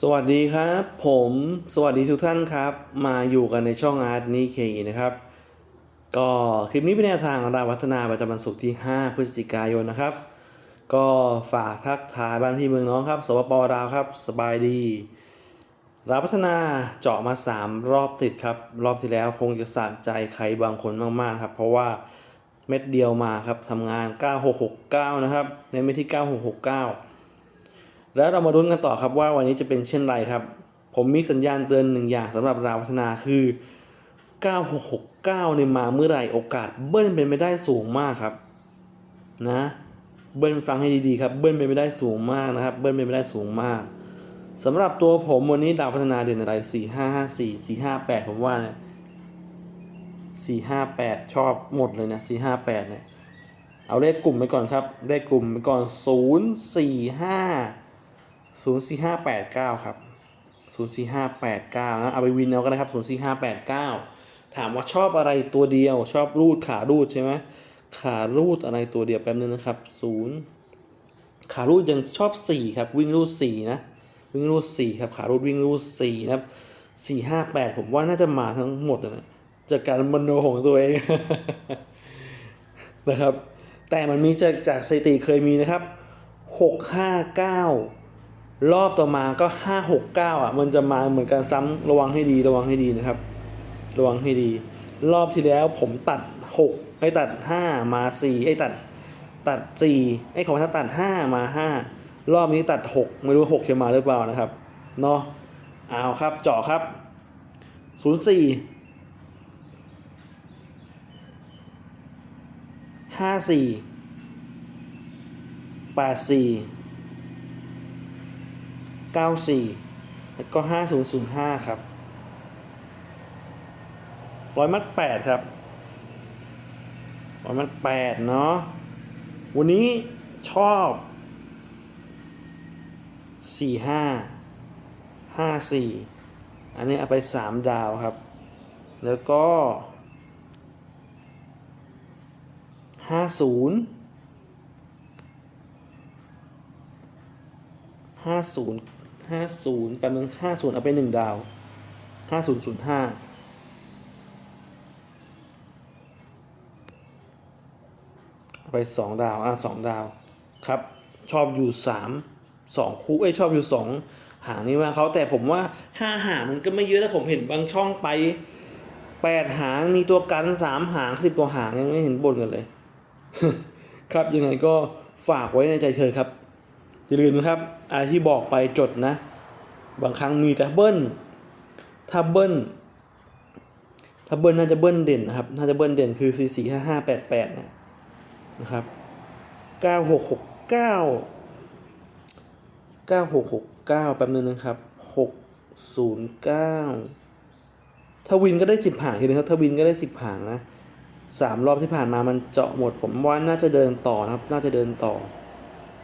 สวัสดีครับ ผมสวัสดีทุกท่านครับ มาอยู่กันในช่องอาร์ตนีเคนะครับ ก็คลิปนี้เป็นแนวทางราวพัฒนาประจำวันศุกร์ที่ 5 พฤศจิกายนนะครับ ก็ฝากทักทายบ้านพี่เมืองน้องครับสปปลาวครับสบายดีราวพัฒนาเจาะมา 3 รอบติดครับ รอบที่แล้วคงจะสะใจใครบางคนมากๆครับ เพราะว่าเม็ดเดียวมาครับทำงาน 9669 นะครับ ในเม็ดที่ 9669 แล้วเรามาลุ้นกันต่อครับว่าวันนี้จะเป็นเช่นไรครับ ผมมีสัญญาณเตือนหนึ่งอย่างสำหรับราวพัฒนาคือ 9669เนี่ยมาเมื่อไหร่โอกาสเบิ้ลเป็นไปได้สูงมากครับ นะเบิ้ลฟังให้ดีๆครับเบิ้ลเป็นไปได้สูงมากนะครับ เบิ้ลเป็นไปได้สูงมากสำหรับตัวผมวันนี้ดาวพัฒนาเด่นอะไร 4554 458 ผมว่าเนี่ย458 ชอบหมดเลยนะ 458 เนี่ย เอาเลขกลุ่มไปก่อนครับ เลขกลุ่มไปก่อน 045 04589ครับ04589นะเอาไปวินเอาก็ได้ครับ04589ถามว่าชอบอะไรตัวเดียวชอบรูดขารูดใช่ไหมขารูดอะไรตัวเดียวแป๊บนึงนะครับ0ขารูดยังชอบ4ครับวิ่งรูด4นะวิ่งรูด4ครับขารูดวิ่งรูด4นะครับ458ผมว่าน่าจะมาทั้งหมดเลยนะจากการมโนของตัวเองนะครับ แต่มันมีจากจากสถิติเคยมีนะครับ659 รอบต่อมาก็569อะ มันจะมาเหมือนกันซ้ำระวังให้ดีระวังให้ดีนะครับ ระวังให้ดี รอบที่แล้วผมตัด6ไอ้ตัด5มา4ไอ้ตัดตัด4ไอ้ของถ้าตัด5มา5รอบนี้ตัด6ไม่รู้6จะมาหรือเปล่านะครับเนาะเอาครับเจาะครับ04ห้าสี่แปดสี่ เก้าสี่แล้วก็ห้าศูนย์ศูนย์ห้าครับร้อยมัดแปดครับร้อยมัดแปดเนาะ วันนี้ชอบสี่ห้าห้าสี่อันนี้เอาไปสามดาวครับ แล้วก็ห้าศูนย์ห้าศูนย์ ห้าศูนย์แป๊บนึงห้าศูนย์เอาไปหนึ่งดาวห้าศูนย์ศูนย์ห้าเอาไปสองดาวอะสองดาวครับ ชอบอยู่สามสองคู่เอ้ชอบอยู่สองหางนี่ว่าเขาแต่ผมว่าห้าหางมันก็ไม่เยอะนะผมเห็นบางช่องไปแปดหางมีตัวกันสามหางสิบกว่าหางยังไม่เห็นบ่นกันเลย ครับยังไงก็ฝากไว้ในใจเธอครับ อย่าลืมนะครับอะไรที่บอกไปจดนะ บางครั้งมีแต่เบิ้ลถ้าเบิ้ลถ้าเบิ้ลน่าจะเบิ้ลเด่นนะครับ น่าจะเบิ้ลเด่นคือ4 4 5 5 8 8นะนะครับ9 6 6 9 9 6 6 9แป๊บนึงนะครับ 6 0 9 ถ้าวินก็ได้10หางทีนึงครับ ถ้าวินก็ได้10หางนะสามรอบที่ผ่านมามันเจาะหมดผมว่าน่าจะเดินต่อนะครับ น่าจะเดินต่อ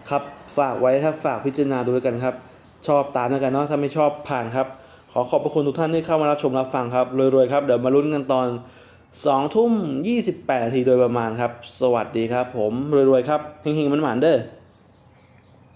ครับฝากไว้ถ้าฝากพิจารณาดูด้วยกันครับ ชอบตามด้วยกันเนาะถ้าไม่ชอบผ่านครับ ขอขอบพระคุณทุกท่านที่เข้ามารับชมรับฟังครับรวยๆครับเดี๋ยวมาลุ้นกันตอน2ทุ่ม28นาทีโดยประมาณครับ สวัสดีครับผมรวยๆครับเฮงๆมันหมานเด้อ